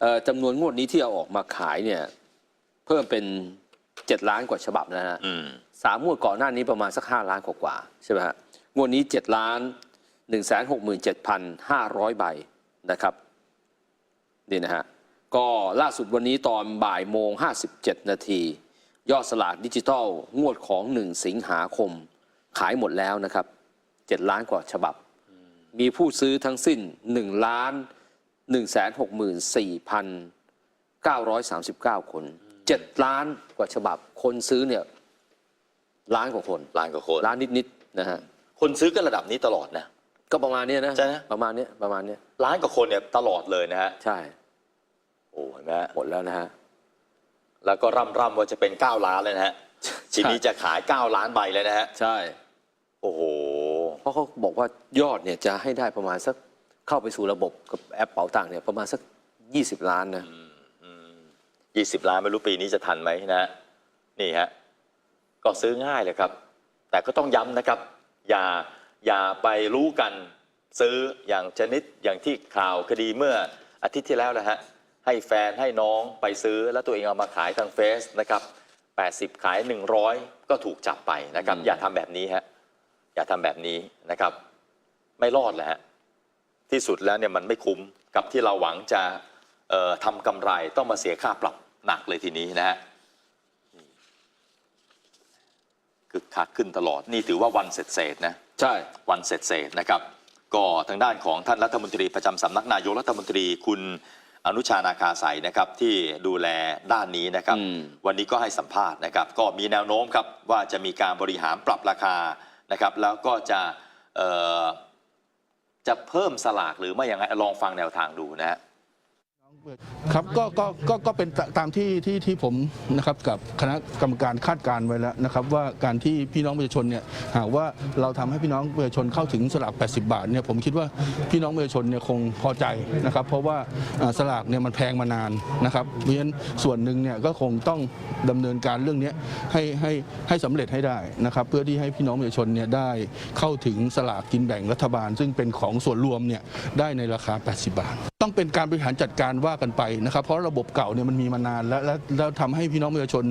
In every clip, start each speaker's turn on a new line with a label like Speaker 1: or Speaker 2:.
Speaker 1: เอ่อจำนวนงวดนี้ที่เอาออกมาขายเนี่ยเพิ่มเป็น7ล้านกว่าฉบับนะฮะ
Speaker 2: อืม
Speaker 1: สามงวดก่อนหน้านี้ประมาณสัก5ล้านกว่าๆใช่ไหมฮะงวดนี้7ล้าน1 6 7 5 0 0ใบนะครับนี่นะฮะก็ล่าสุดวันนี้ตอนบ่ายโมง57นาทียอดสลากดิจิทัลงวดของ1สิงหาคม ขายหมดแล้วนะครับ7ล้านกว่าฉบับ มีผู้ซื้อทั้งสิ้น1ล้าน 1 6 4 9 3 9 คน 7 ล้านกว่าฉบับ คนซื้อเนี่ยล้านกว่าคน
Speaker 2: ล้านกว่าคน
Speaker 1: ล้านนิดๆนะฮะ
Speaker 2: คนซื้อกันระดับนี้ตลอดนะ
Speaker 1: ก็ประมาณเนี้ยนะ
Speaker 2: ใช่ไหม
Speaker 1: ประมาณเนี้ยประมาณเนี้ย
Speaker 2: ล้านกว่าคนเนี่ยตลอดเลยนะฮะ
Speaker 1: ใช่
Speaker 2: โอ้เห็นไหมฮะ
Speaker 1: หมดแล้วนะฮะ
Speaker 2: แล้วก็ร่ำร่ำว่าจะเป็น 9 ล้านเลยนะฮะ ทีนี้จะขาย 9 ล้านใบเลยนะฮะ
Speaker 1: ใช่
Speaker 2: โอ้โห
Speaker 1: เพราะเขาบอกว่ายอดเนี่ยจะให้ได้ประมาณสัก เข้าไปสู่ระบบกับแอปเป๋าตังค์เนี่ยประมาณสัก 20 ล้านนะ
Speaker 2: 20ล้านไม่รู้ปีนี้จะทันไหมนะ นี่ฮะก็ซื้อง่ายเลยครับ แต่ก็ต้องย้ำนะครับ อย่าอย่าไปรู้กันซื้ออย่างชนิดอย่างที่ข่าวคดีเมื่ออาทิตย์ที่แล้วนะฮะให้แฟนให้น้องไปซื้อแล้วตัวเองเอามาขายทางเฟซนะครับ80 ขาย 100 ก็ถูกจับไปนะครับ
Speaker 1: อืม
Speaker 2: อย่าทำแบบนี้ฮะอย่าทำแบบนี้นะครับ ไม่รอดแหละฮะ ที่สุดแล้วเนี่ยมันไม่คุ้มกับที่เราหวังจะเอ่อทำกำไรต้องมาเสียค่าปรับหนักเลยทีนี้นะฮะนี่คือขาขึ้นตลอดนี่ถือว่าวันเสร็จเสร็จๆนะ
Speaker 1: ใช่
Speaker 2: วันเสร็จเสร็จๆนะครับ ก็ทางด้านของท่านรัฐมนตรีประจำสำนักนายกรัฐมนตรีคุณอนุชานาคาใสยนะครับที่ดูแลด้านนี้นะครับ
Speaker 1: อืม
Speaker 2: วันนี้ก็ให้สัมภาษณ์นะครับ ก็มีแนวโน้มครับว่าจะมีการบริหารปรับราคานะครับ แล้วก็จะเอ่อ จะเพิ่มสลากหรือไม่อย่างไรลองฟังแนวทางดูนะฮะ
Speaker 3: ครับก็ก็ก็ก็เป็นตามที่ที่ที่ผมนะครับกับคณะกรรมการคาดการณ์ไว้แล้วนะครับว่าการที่พี่น้องประชาชนเนี่ยหากว่าเราทำให้พี่น้องประชาชนเข้าถึงสลาก 80 บาทเนี่ยผมคิดว่าพี่น้องประชาชนเนี่ยคงพอใจนะครับ เพราะว่าสลากเนี่ยมันแพงมานานนะครับเพราะฉะนั้นส่วนหนึ่งเนี่ยก็คงต้องดำเนินการเรื่องนี้ให้ให้ให้สำเร็จให้ได้นะครับ เพื่อที่ให้พี่น้องประชาชนเนี่ยได้เข้าถึงสลากกินแบ่งรัฐบาล ซึ่งเป็นของส่วนรวมเนี่ยได้ในราคา 80 บาท ต้องเป็นการบริหารจัดการว่ากันไปนะครับ เพราะระบบเก่าเนี่ยมันมีมานาน แล้วแล้วแล้วทำให้พี่น้องประชาชน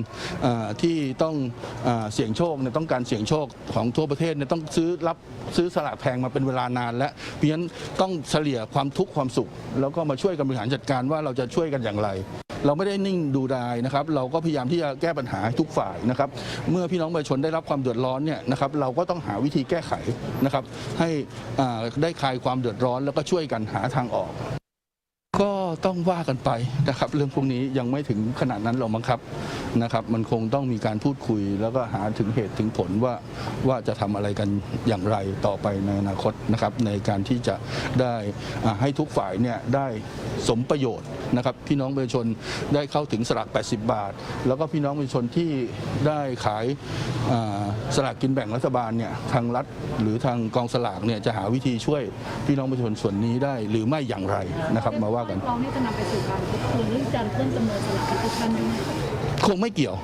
Speaker 3: ที่ต้องเอ่อเสี่ยงโชคเนี่ยต้องการเสี่ยงโชคของทั่วประเทศเนี่ยต้องซื้อรับซื้อสลากแพงมาเป็นเวลานาน แล้วเพราะฉะนั้นต้องเฉลี่ยความทุกข์ความสุข แล้วก็มาช่วยกันบริหารจัดการว่าเราจะช่วยกันอย่างไรเราไม่ได้นิ่งดูดายนะครับ เราก็พยายามที่จะแก้ปัญหาทุกฝ่ายนะครับ เมื่อพี่น้องประชาชนได้รับความเดือดร้อนเนี่ยนะครับ เราก็ต้องหาวิธีแก้ไขนะครับ ให้ได้คลายความเดือดร้อนแล้วก็ช่วยกันหาทางออก ก็ต้องว่ากันไปนะครับเรื่องพวกนี้ยังไม่ถึงขนาดนั้นหรอกมั้งครับนะครับ มันคงต้องมีการพูดคุย แล้วก็หาถึงเหตุถึงผลว่าว่าจะทำอะไรกันอย่างไรต่อไปในอนาคตนะครับ ในการที่จะได้ให้ทุกฝ่ายเนี่ยได้สมประโยชน์นะครับ พี่น้องประชาชนได้เข้าถึงสลาก 80 บาท แล้วก็พี่น้องประชาชนที่ได้ขายอ่า สลากกินแบ่งรัฐบาลเนี่ยทางรัฐหรือทางกองสลากเนี่ยจะหาวิธีช่วยพี่น้องประชาชนส่วนนี้ได้หรือไม่อย่างไรนะครับมาว่ากัน
Speaker 4: เรานี่จะนำไปสู่การทบทวนเรื่องการเพิ่มจำนวนสลากดิจิทัลด้วยไหมคะ
Speaker 3: คงไม่เกี่ยว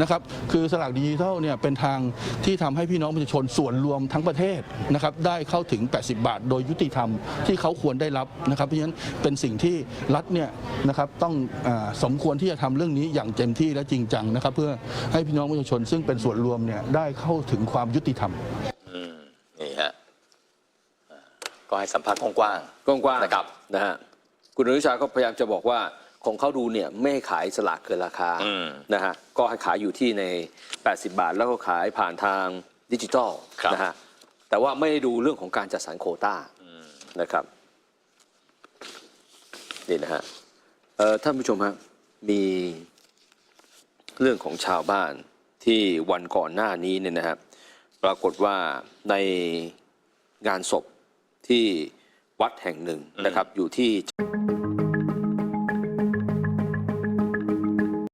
Speaker 3: นะครับคือสลากดิจิทัลเนี่ยเป็นทางที่ทำให้พี่น้องประชาชนส่วนรวมทั้งประเทศนะครับได้เข้าถึง 80 บาท โดยยุติธรรมที่เขาควรได้รับนะครับ เพราะฉะนั้นเป็นสิ่งที่รัฐเนี่ยนะครับต้องอาสมควรที่จะทำเรื่องนี้อย่างเต็มที่และจริงจังนะครับเพื่อให้พี่น้องประชาชน ซึ่งเป็นส่วนรวมเนี่ยได้เข้าถึงความยุติธรรม
Speaker 2: อืมนี่ฮะอ่าก็ให้สัมภาษณ์กว้าง
Speaker 1: กว้างๆ
Speaker 2: นะครับ
Speaker 1: นะฮะคุณอนุชาก็พยายามจะบอกว่า ของเขาดูเนี่ยไม่ให้ขายสลากเกินราคา
Speaker 2: อืม
Speaker 1: นะฮะก็ให้ขายอยู่ที่ใน 80 บาท แล้วก็ขายผ่านทางดิจิทัล
Speaker 2: ครับ
Speaker 1: นะฮะแต่ว่าไม่ได้ดูเรื่องของการจัดสรรโควต้านะครับนี่นะฮะเอ่อท่านผู้ชมฮะมีเรื่องของชาวบ้านที่วันก่อนหน้านี้เนี่ยนะฮะปรากฏว่าในงานศพที่วัดแห่งหนึ่งนะครับอยู่ที่